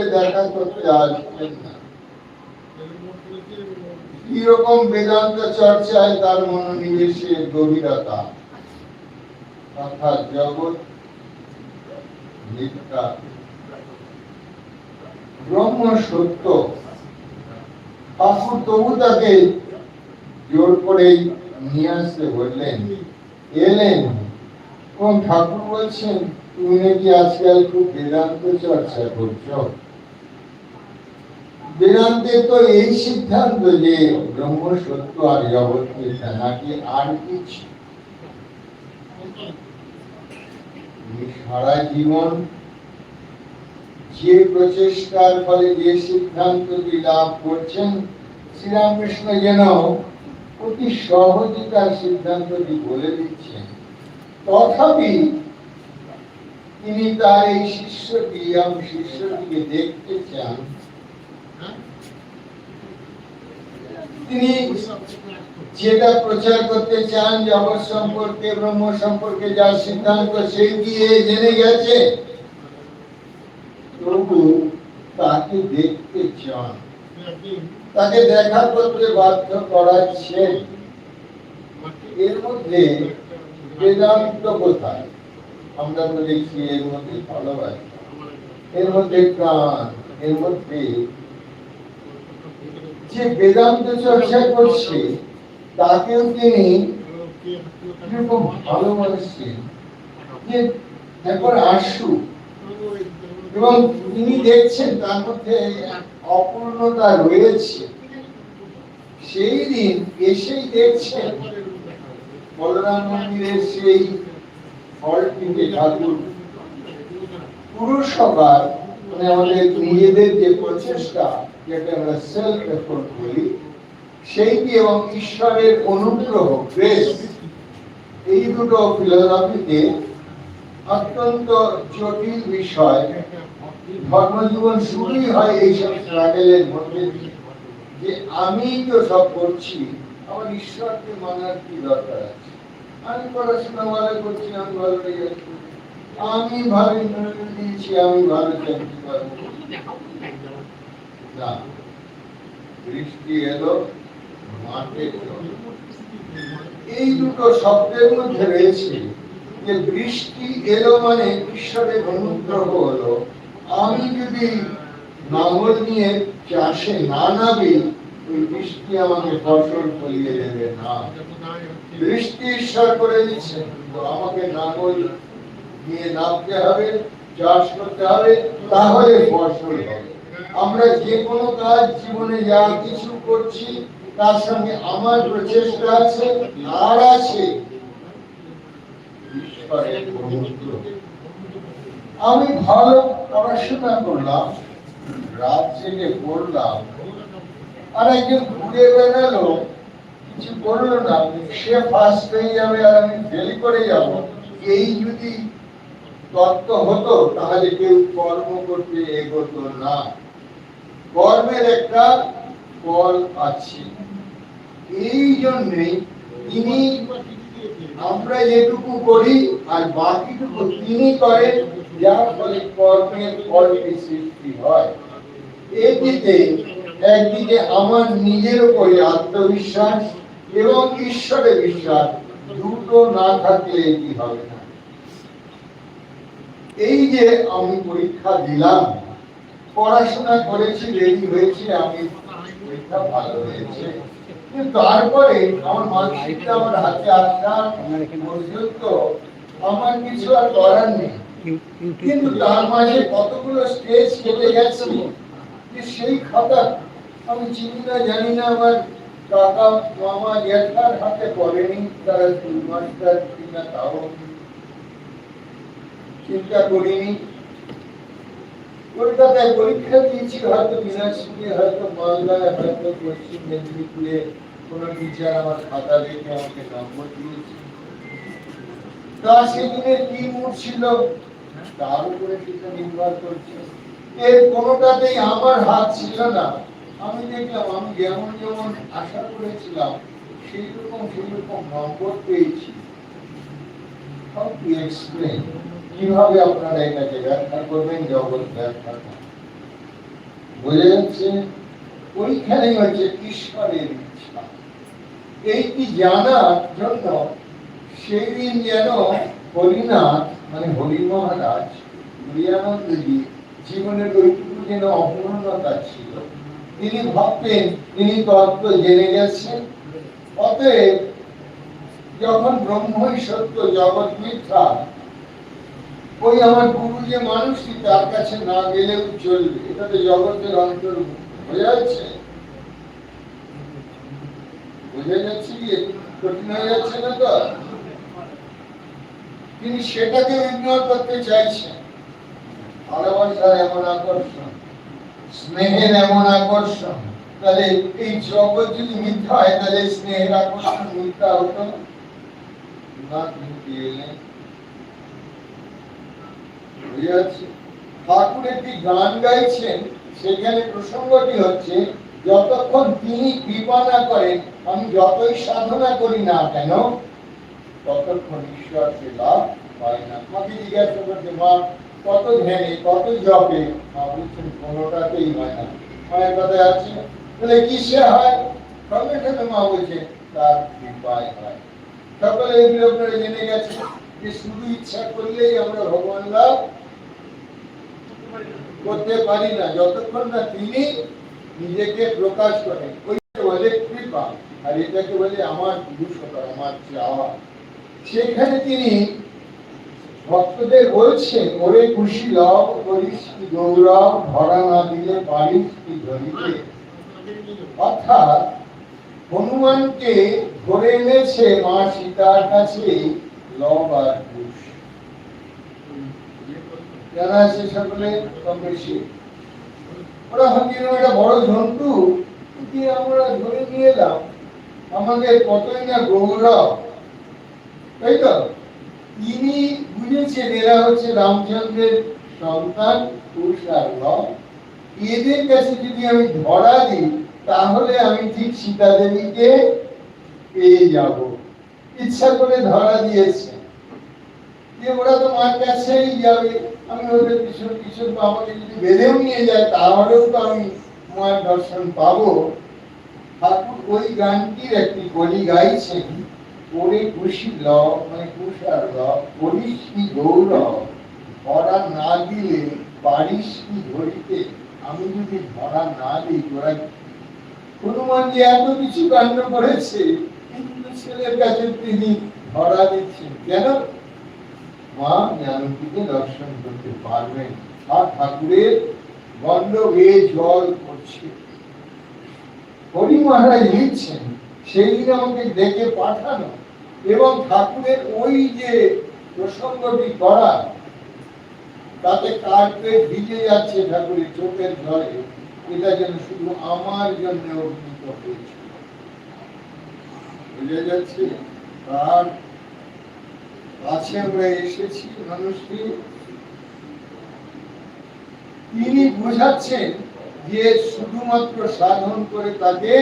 বলে দেখা করতে আসবেন কীরকম বেদান্ত চর্চায় তার মনোনিবেশের গভীরতা? অর্থাৎ জগৎ ব্রহ্ম সত্য। ঠাকুর তবু তাকে জোর করেই নিয়ে আসতে বললেন, এলেন এবং ঠাকুর বলছেন, তুমি নাকি আজকাল খুব বেদান্ত চর্চা করছ? বেদান্তে তো এই সিদ্ধান্ত যে ব্রহ্ম সত্য আর জগৎ মিথ্যা নাকি আর কিছু সারা জীবন যে প্রচেষ্টার ফলে যে সিদ্ধান্তটি লাভ করছেন, শ্রীরামকৃষ্ণ যেন অতি সহজে তার সিদ্ধান্তটি বলে দিচ্ছেন, তথাপি তিনি তার এই শিষ্যটি এবং শিষ্যটিকে দেখতে চান। তিনি যেটা প্রচার করতে চান জগৎ সম্পর্কে, ব্রহ্ম সম্পর্কে যার সিদ্ধান্ত, সেই দিয়ে জেনে গেছে। তবু তাকে দেখতে চান। তাকে দেখা করতে বাধ্য করাচ্ছেন। এর মধ্যে বেদান্ত কোথায়? আমরা তো দেখছি এর মধ্যে ভালোবাসা। এর মধ্যে প্রাণ, এর মধ্যে যে বেদান্ত চর্চা করছে তাকেও তিনি কীরকম ভালোবাসছেন যে এবং তিনি দেখছেন তার মধ্যে অপূর্ণতা রয়েছে। সেই দিন এসেই দেখছেন বলরাম মন্দিরের সেই হলটিতে ঠাকুর। পুরসভার মানে আমাদের নিজেদের যে প্রচেষ্টা যেটা আমরা সেলফ এফোর্ট বলি সেইটি এবং ঈশ্বরের অনুগ্রহ গ্রেস এই দুটো ফিলোসফিতে অত্যন্ত জটিল বিষয়। ধর্মজীবন শুরুই হয় এইসব স্ট্রাগলের মধ্যে যে আমি তো সব করছি, আমার ঈশ্বরকে মানার কি দরকার আছে? আমি পড়াশোনা ভালো করছি, আমি ভালো রেজাল্ট আমি ভালো ইন্টারভিউ দিয়েছি, আমি ভালো চাকরি পাবো। না বৃষ্টি এলো, মাঠে এই দুটো শব্দের মধ্যে রয়েছে যে বৃষ্টি এলো মানে ঈশ্বরের অনুগ্রহ হলো। আমি যদি নিয়ে চাষে না নামি, ওই বৃষ্টি আমাকে ফসল ফলিয়ে দেবে না। বৃষ্টি ঈশ্বর করে দিচ্ছেন তো আমাকে নাঙল নিয়ে নামতে হবে, চাষ করতে হবে, তাহলে ফসল হবে। আমরা যে কোনো কাজ জীবনে যা কিছু করছি, তার সঙ্গে আমার প্রচেষ্টা আছে, আর আছে। আমি ভালো পড়াশোনা করলাম, রাত জেগে পড়লাম, আর একজন ঘুরে বেড়ালো, কিছু করল না, সে ফার্স্ট হয়ে যাবে আর আমি ফেল করে যাব। এই যদি তত্ত্ব হতো, তাহলে কেউ কর্ম করতে এগোতো না। কর্মের একটা ফল আছে। এই জন্যই তিনি আমরা যেটুকু করি আর বাকিটুকু তিনি করেন, যার ফলে কর্মের ফলটি সৃষ্টি হয়। এটিতে একদিকে আমার নিজের উপরে আত্মবিশ্বাস এবং ঈশ্বরে বিশ্বাস দুটো না থাকলে এটি হবে না। এই যে আমি পরীক্ষা দিলাম পড়াশোনা করেছি রেডি হয়েছি, আমি পরীক্ষা ভালো হয়েছে। তারপরে আমার আমার হাতে আমার কিছু আর করার নেই। কিন্তু তার মাঝে কতগুলো স্টেজ কেটে গেছে, যে সেই খাতা আমি চিনি না, জানি না, আমার কাকা, মামা হাতে পড়েনি, তারা কিনা তাও চিন্তা করিনি। কলকাতায় পরীক্ষা দিয়েছি হয়তো হয়তো মালদায়, হয়তো পশ্চিম মেদিনীপুরে। কোনো টিচার আমার খাতা দেখে আমাকে নম্বর দিয়েছে। তা সেদিনের কি মুড ছিল? তার উপরে নির্ভর করছে। এর কোনোটাতেই আমার হাত ছিল না। আমি দেখলাম, আমি যেমন যেমন আশা করেছিলাম সেই রকম সেই রকম নম্বর পেয়েছি। How explain? কীভাবে আপনারা এটাকে ব্যাখ্যা করবেন জগৎ ব্যাখ্যা যাচ্ছে ওইখানেই হচ্ছে ঈশ্বরের ইচ্ছা এইটি জানার জন্য সেই দিন যেন হরিনাথ মানে হরি মহারাজ জীবনের ওইটুকু যেন অপূর্ণতা ছিল, তিনি ভাবতেন, তিনি তত্ত্ব জেনে গেছেন। অতএব যখন ব্রহ্মই সত্য, জগৎ মিথ্যা ওই আমার গুরু যে মানুষটি, তার কাছে না গেলেও চলবে। এটা তো জগতের অন্তর্ভুক্ত যাচ্ছে বোঝা যাচ্ছে কি? কঠিন হয়ে যাচ্ছে না তো? তিনি সেটাকে ইগনোর করতে চাইছেন। ভালোবাসার এমন আকর্ষণ, স্নেহের এমন আকর্ষণ। তাহলে এই জগৎ যদি মিথ্যা হয়, তাহলে স্নেহের আকর্ষণ মিথ্যা হতো না? তিনি এলেন বুঝে ঠাকুর একটি গান গাইছেন, সেখানে প্রসঙ্গটি হচ্ছে, যতক্ষণ তিনি কৃপা না করেন, আমি যতই সাধনা করি না কেন, ততক্ষণ ঈশ্বরকে লাভ পাই না। আমাকে জিজ্ঞাসা করছে, মা, কত ধ্যানে, কত জপে? মা বলছেন, কোনোটাতেই হয় না। মায়ের কথায় আছে বলে কিসে হয়? সঙ্গে সঙ্গে মা বলছে, তার কৃপায় হয়। সকলে এগুলো আপনারা জেনে গেছে যে শুধু ইচ্ছা করলেই আমরা ভগবান লাভ করতে পারি না। যতক্ষণ না তিনি নিজেকে প্রকাশ করেন। ওইটাকে বলে কৃপা, আর এটাকে বলে আমার দুঃসতা আমার চাওয়া। সেখানে তিনি ভক্তদের বলছেন, ওরে খুশি লব করিস কি গৌরব ধরা না দিলে পারিস কি ধরিতে অর্থাৎ হনুমানকে ধরে এনেছে মা সীতার কাছে, লব আর জানা আছে সকলে কম বেশি। ওরা ভাবছিল একটা বড় জন্তু কি আমরা ধরে নিয়ে এলাম। আমাদের কতই না গৌরব। তাই তো? তিনি বুঝেছেন এরা হচ্ছে রামচন্দ্রের সন্তান। এদের কাছে যদি আমি ধরা দিই, তাহলে আমি ঠিক সীতা দেবীকে পেয়ে যাব। ইচ্ছা করে ধরা দিয়েছে। যে ওরা তো মার কাছেই যাবে। আমি ওদের পিছন পিছন আমাকে যদি বেঁধেও নিয়ে যায়, তাহলেও তো আমি মায়ের দর্শন পাবো। ঠাকুর ওই গানটির একটি কলি গাইছেন, ওরে খুশি ল মানে কুষার ল করিস কি গৌরব ধরা না দিলে পারিস কি ধরিতে, আমি যদি ধরা না দিই, তোরা হনুমান যে এত কিছু কাণ্ড করেছে, কিন্তু ছেলের কাছে তিনি ধরা দিচ্ছেন। কেন? মা দর্শন করতে পারবেন আর ঠাকুরের বেয়ে জল হরি মহারাজ লিখছেন সেই দিন আমাকে ডেকে পাঠানো এবং ঠাকুরের ওই যে প্রসঙ্গটি করা, তাতে কার্পেট ভিজে যাচ্ছে ঠাকুরের চোখের জলে। এটা যেন শুধু আমার জন্য অভিনীত হয়েছে বুঝে যাচ্ছে, তার কাছে আমরা এসেছি মানুষটি তিনি বোঝাচ্ছেন যে শুধুমাত্র সাধন করে তাকে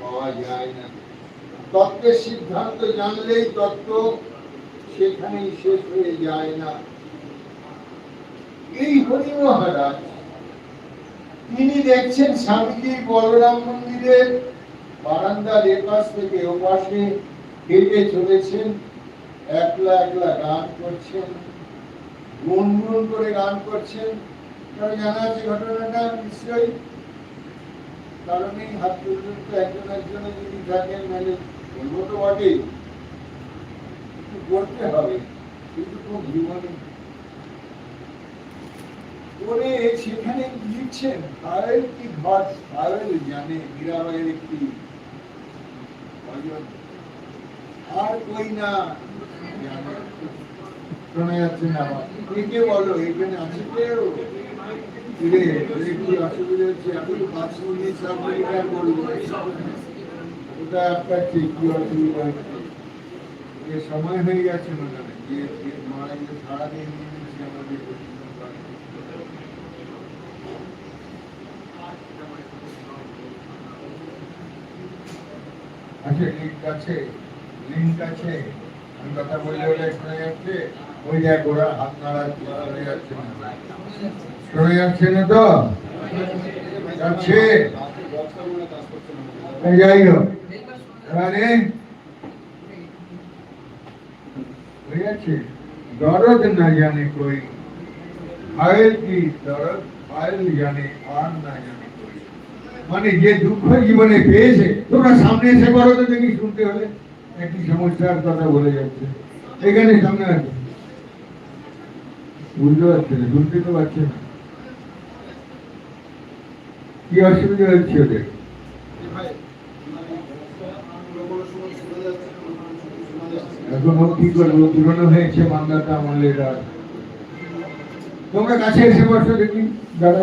পাওয়া যায় না। তত্ত্বের সিদ্ধান্ত জানলেই তত্ত্ব সেখানেই শেষ হয়ে যায় না। এই হরি মহারাজ, তিনি দেখছেন স্বামীজি বলরাম মন্দিরের বারান্দার এপাশ থেকে ওপাশে হেঁটে চলেছেন। একলা একলা গান করছেন, গুনগুন করে গান করছেন। কারণ জানা আছে ঘটনাটা? নিশ্চয়ই। কারণ এই হাত পর্যন্ত একজন একজনে যদি থাকেন মানে তো করতে হবে, কিন্তু খুব জীবনে। করে সেখানে লিখছেন? কি ঘট ফারেল জানে, মীরাবাইয়ের একটি আর কই না? শোনা যাচ্ছে না। আমার কে বলো, এখানে আছে কেউ? রে কি অসুবিধা হচ্ছে? আমি পাঁচ মিনিট সব আর বলব। ওটা একটা ঠিক কি অসুবিধা হচ্ছে? এ সময় হয়ে গেছে মনে হয়। যে যে মারা গেলে সারাদিন আমাদের আচ্ছা লিঙ্ক আছে? লিঙ্ক আছে? আমি কথা বললে ওরা শোনা যাচ্ছে? ওই দেখ ওরা হাত নাড়া যাচ্ছে না। তো? যাচ্ছে। যাই হোক দরদ না জানে কই। আয়ের কি দরদ? আয়ের জানে, আর না জানে কই। মানে যে দুঃখ জীবনে পেয়েছে, তোমরা সামনে এসে করো তো দেখি শুনতে হলে। একটি সমস্যার কথা বলে যাচ্ছে। এখানে সামনে আছে বুঝতে পারছে না শুনতে পারছে না। কি অসুবিধা হচ্ছে ওদের? এখনও কি করব? পুরনো হয়েছে আমলের আর তোমরা কাছে এসে বসো দেখি দাদা